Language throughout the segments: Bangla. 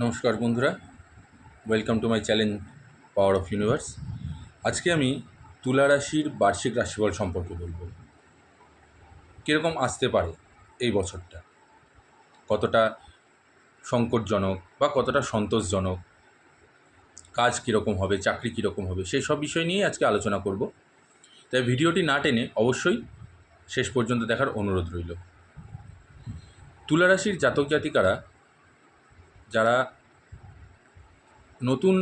নমস্কার বন্ধুরা। Welcome to my channel power of universe আজকে আমি তুলা রাশির বার্ষিক রাশিফল সম্পর্কে বলব। কীরকম আসতে পারে এই বছরটা? কতটা সংকটজনক বা কতটা সন্তোষজনক? কাজ কীরকম হবে, চাকরি কীরকম হবে, সেই সব বিষয় নিয়েই আজকে আলোচনা করব। তাই ভিডিওটি না টেনে অবশ্যই শেষ পর্যন্ত দেখার অনুরোধ রইল। তুলা রাশির জাতক জাতিকারা যারা নতুন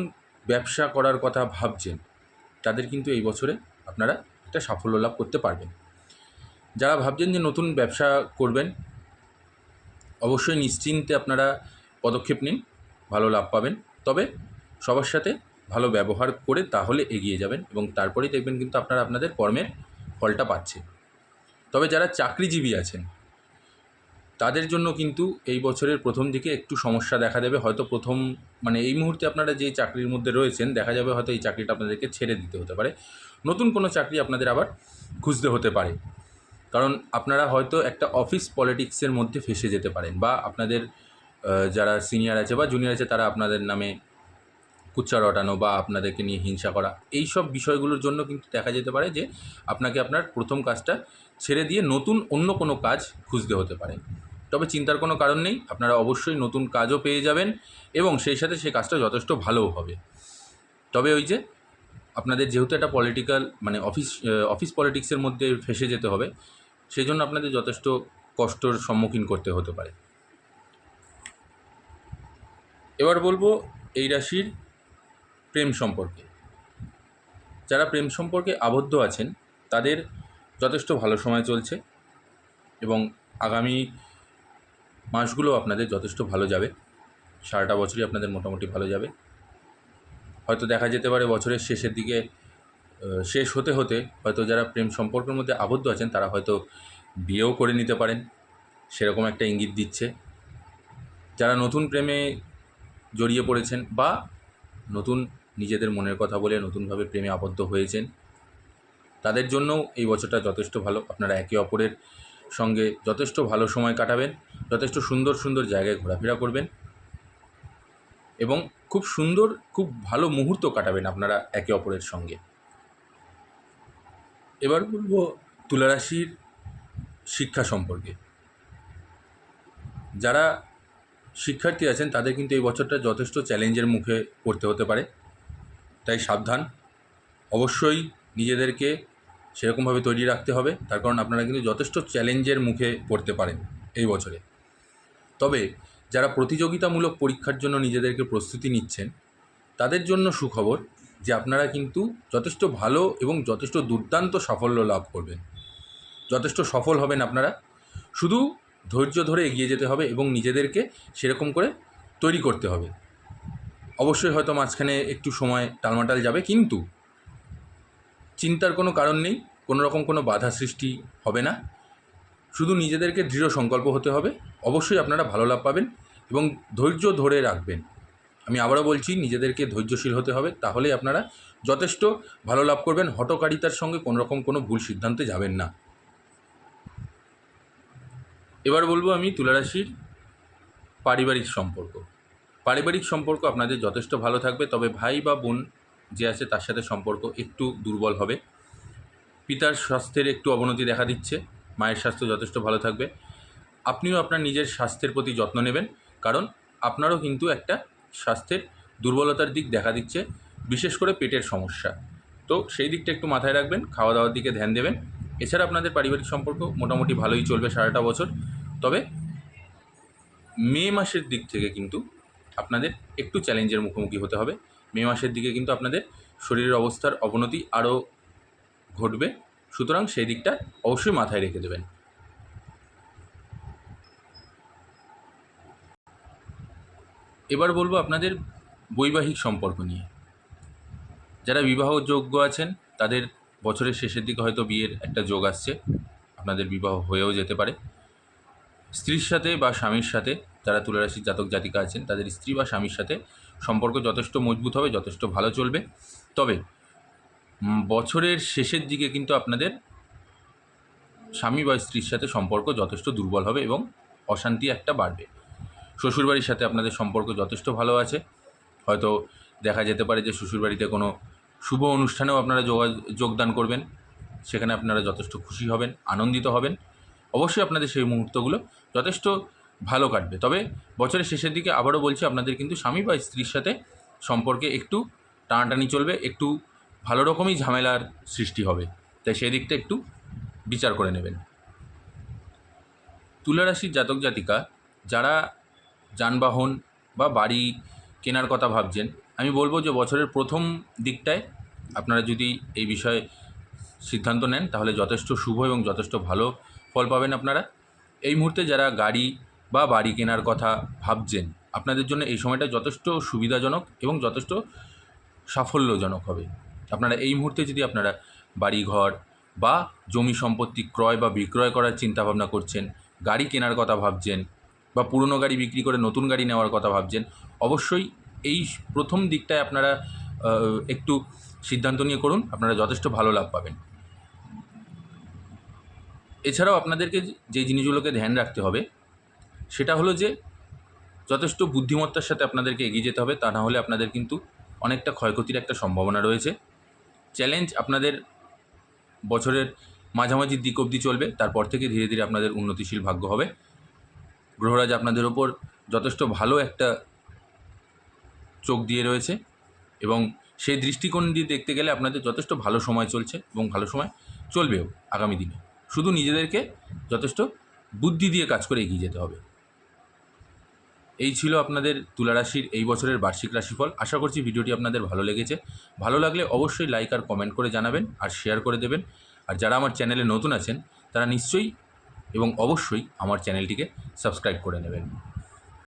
ব্যবসা করার কথা ভাবছেন, তাদের কিন্তু এই বছরে আপনারা একটা সাফল্য লাভ করতে পারবেন। যারা ভাবছেন যে নতুন ব্যবসা করবেন, অবশ্যই নিশ্চিন্তে আপনারা পদক্ষেপ নিন, ভালো লাভ পাবেন। তবে সবার সাথে ভালো ব্যবহার করে তাহলে এগিয়ে যাবেন এবং তারপরেই দেখবেন কিন্তু আপনারা আপনাদের কর্মের ফলটা পাচ্ছে তবে যারা চাকরিজীবী আছেন তাদের জন্য কিন্তু এই বছরের প্রথম দিকে একটু সমস্যা দেখা দেবে। হয়তো প্রথম মানে এই মুহূর্তে আপনারা যে চাকরির মধ্যে রয়েছেন, দেখা যাবে হয়তো এই চাকরিটা আপনাদেরকে ছেড়ে দিতে হতে পারে। নতুন কোনো চাকরি আপনাদের আবার খুঁজতে হতে পারে। কারণ আপনারা হয়তো একটা অফিস পলিটিক্সের মধ্যে ফেসে যেতে পারেন বা আপনাদের যারা সিনিয়র আছে বা জুনিয়র আছে, তারা আপনাদের নামে কুচ্চা রটানো বা আপনাদেরকে নিয়ে হিংসা করা। এই সব বিষয়গুলোর জন্য কিন্তু দেখা যেতে পারে যে আপনাকে আপনার প্রথম কাজটা ছেড়ে দিয়ে নতুন অন্য কোনো কাজ খুঁজতে হতে পারে। তবে চিন্তার কোনো কারণ নেই, আপনারা অবশ্যই নতুন কাজও পেয়ে যাবেন এবং সেই সাথে সেই কাজটা যথেষ্ট ভালোও হবে। তবে ওই যে, আপনাদের যেহেতু একটা পলিটিক্যাল মানে অফিস অফিস পলিটিক্সের মধ্যে ফেসে যেতে হবে সেই জন্য আপনাদের যথেষ্ট কষ্টর সম্মুখীন করতে হতে পারে। এবার বলব এই রাশির প্রেম সম্পর্কে। যারা প্রেম সম্পর্কে আবদ্ধ আছেন, তাদের যথেষ্ট ভালো সময় চলছে এবং আগামী মাসগুলো আপনাদের যথেষ্ট ভালো যাবে। সারাটা বছরই আপনাদের মোটামুটি ভালো যাবে। হয়তো দেখা যেতে পারে বছরের শেষের দিকে শেষ হতে হতে হয়তো যারা প্রেম সম্পর্কের মধ্যে আবদ্ধ আছেন, তারা হয়তো বিয়েও করে নিতে পারেন। সেরকম একটা ইঙ্গিত দিচ্ছে। যারা নতুন প্রেমে জড়িয়ে পড়েছেন বা নতুন নিজেদের মনের কথা বলে নতুনভাবে প্রেমে আবদ্ধ হয়েছেন, তাদের জন্যও এই বছরটা যথেষ্ট ভালো। আপনারা একে অপরের সঙ্গে যথেষ্ট ভালো সময় কাটাবেন, যথেষ্ট সুন্দর সুন্দর জায়গায় ঘোরাফেরা করবেন এবং খুব সুন্দর, খুব ভালো মুহূর্ত কাটাবেন আপনারা একে অপরের সঙ্গে। এবার বলব তুলারাশির শিক্ষা সম্পর্কে। যারা শিক্ষার্থী আছেন, তাদের কিন্তু এই বছরটা যথেষ্ট চ্যালেঞ্জের মুখে পড়তে হতে পারে। তাই সাবধান। অবশ্যই নিজেদেরকে সেরকমভাবে তৈরি রাখতে হবে। তার কারণ আপনারা কিন্তু যথেষ্ট চ্যালেঞ্জের মুখে পড়তে পারেন এই বছরে। তবে যারা প্রতিযোগিতামূলক পরীক্ষার জন্য নিজেদেরকে প্রস্তুতি নিচ্ছেন, তাদের জন্য সুখবর যে আপনারা কিন্তু যথেষ্ট ভালো এবং যথেষ্ট দুর্দান্ত সাফল্য লাভ করবেন। যথেষ্ট সফল হবেন আপনারা। শুধু ধৈর্য ধরে এগিয়ে যেতে হবে এবং নিজেদেরকে সেরকম করে তৈরি করতে হবে। অবশ্যই হয়তো মাঝখানে একটু সময় টালমাটাল যাবে, কিন্তু চিন্তার কোনো কারণ নেই। কোনো রকম কোনো বাধা সৃষ্টি হবে না। শুধু নিজেদেরকে দৃঢ় সংকল্প হতে হবে। অবশ্যই আপনারা ভালো লাভ পাবেন এবং ধৈর্য ধরে রাখবেন। আমি আবারও বলছি, নিজেদেরকে ধৈর্যশীল হতে হবে। তাহলেই আপনারা যথেষ্ট ভালো লাভ করবেন। হটকারিতার সঙ্গে কোনো রকম কোনো ভুল সিদ্ধান্তে যাবেন না। এবার বলব আমি তুলারাশির পারিবারিক সম্পর্ক। পারিবারিক সম্পর্ক আপনাদের যথেষ্ট ভালো থাকবে। তবে ভাই বা বোন যে আছে তার সাথে সম্পর্ক একটু দুর্বল হবে। পিতার স্বাস্থ্যের একটু অবনতি দেখা দিচ্ছে, মায়ের স্বাস্থ্য যথেষ্ট ভালো থাকবে। আপনিও আপনার নিজের স্বাস্থ্যের প্রতি যত্ন নেবেন, কারণ আপনারও কিন্তু একটা স্বাস্থ্যের দুর্বলতার দিক দেখা দিচ্ছে, বিশেষ করে পেটের সমস্যা। তো সেই দিকটা একটু মাথায় রাখবেন খাওয়া দাওয়ার দিকে ধ্যান দেবেন। এছাড়া আপনাদের পারিবারিক সম্পর্ক মোটামুটি ভালোই চলবে সারাটা বছর। তবে মে মাসের দিক থেকে কিন্তু আপনাদের একটু চ্যালেঞ্জের মুখোমুখি হতে হবে। মে মাসের দিকে কিন্তু আপনাদের শরীরের অবস্থার অবনতি আরও ঘটবে, সুতরাং সেই দিকটা অবশ্যই মাথায় রেখে দেবেন। এবার বলব আপনাদের বৈবাহিক সম্পর্ক নিয়ে। যারা বিবাহযোগ্য আছেন, তাদের বছরের শেষের দিকে হয়তো বিয়ের একটা যোগ আসছে, আপনাদের বিবাহ হয়েও যেতে পারে। স্ত্রীর সাথে বা স্বামীর সাথে যারা তুলারাশির জাতক জাতিকা আছেন, তাদের স্ত্রী বা স্বামীর সাথে সম্পর্ক যথেষ্ট মজবুত হবে, যথেষ্ট ভালো চলবে। তবে বছরের শেষের দিকে কিন্তু আপনাদের স্বামী বা স্ত্রীর সাথে সম্পর্ক যথেষ্ট দুর্বল হবে এবং অশান্তি একটা বাড়বে। শ্বশুরবাড়ির সাথে আপনাদের সম্পর্ক যথেষ্ট ভালো আছে। হয়তো দেখা যেতে পারে যে শ্বশুরবাড়িতে কোনো শুভ অনুষ্ঠানেও আপনারা যোগা, যোগদান করবেন। সেখানে আপনারা যথেষ্ট খুশি হবেন, আনন্দিত হবেন। অবশ্যই আপনাদের সেই মুহূর্তগুলো যথেষ্ট ভালো কাটবে। তবে বছরের শেষের দিকে আবারও বলছি, আপনাদের কিন্তু স্বামী বা স্ত্রীর সাথে সম্পর্কে একটু টানাটানি চলবে, একটু ভালো রকমই ঝামেলার সৃষ্টি হবে। তাই সেই দিকটা একটু বিচার করে নেবেন। তুলা রাশির জাতক জাতিকা, যারা যানবাহন বা বাড়ি কেনার কথা ভাবছেন, আমি বলব যে বছরের প্রথম দিকটায় আপনারা যদি এই বিষয়ে সিদ্ধান্ত নেন, তাহলে যথেষ্ট শুভ এবং যথেষ্ট ভালো ফল পাবেন আপনারা। এই মুহূর্তে যারা গাড়ি বা বাড়ি কেনার কথা ভাবছেন, আপনাদের জন্য এই সময়টা যথেষ্ট সুবিধাজনক এবং যথেষ্ট সাফল্যজনক হবে। আপনারা এই মুহূর্তে যদি আপনারা বাড়ি ঘর বা জমি সম্পত্তি ক্রয় বা বিক্রয় করার চিন্তাভাবনা করছেন, গাড়ি কেনার কথা ভাবছেন বা পুরনো গাড়ি বিক্রি করে নতুন গাড়ি নেওয়ার কথা ভাবছেন, অবশ্যই এই প্রথম দিকটায় আপনারা একটু সিদ্ধান্ত নিয়ে করুন, আপনারা যথেষ্ট ভালো লাভ পাবেন। এছাড়াও আপনাদেরকে যে জিনিসগুলোকে ধ্যান রাখতে হবে, সেটা হলো যে যথেষ্ট বুদ্ধিমত্তার সাথে আপনাদেরকে এগিয়ে যেতে হবে, তা না হলে আপনাদের কিন্তু অনেকটা ক্ষয়ক্ষতির একটা সম্ভাবনা রয়েছে। চ্যালেঞ্জ আপনাদের বছরের মাঝামাঝি দিক অবধি চলবে, তারপর থেকে ধীরে ধীরে আপনাদের উন্নতিশীল ভাগ্য হবে। গ্রহরাজ আপনাদের ওপর যথেষ্ট ভালো একটা চোখ দিয়ে রয়েছে এবং সেই দৃষ্টিকোণ দিয়ে দেখতে গেলে আপনাদের যথেষ্ট ভালো সময় চলছে এবং ভালো সময় চলবেও আগামী দিনে। শুধু নিজেদেরকে যথেষ্ট বুদ্ধি দিয়ে কাজ করে এগিয়ে যেতে হবে। এই ছিল আপনাদের তুলারাশির এই বছরের বার্ষিক রাশিফল। আশা করছি ভিডিওটি আপনাদের ভালো লেগেছে। ভালো লাগলে অবশ্যই লাইক আর কমেন্ট করে জানাবেন আর শেয়ার করে দেবেন। আর যারা আমার চ্যানেলে নতুন আছেন, তারা নিশ্চয়ই এবং অবশ্যই আমার চ্যানেলটিকে সাবস্ক্রাইব করে নেবেন।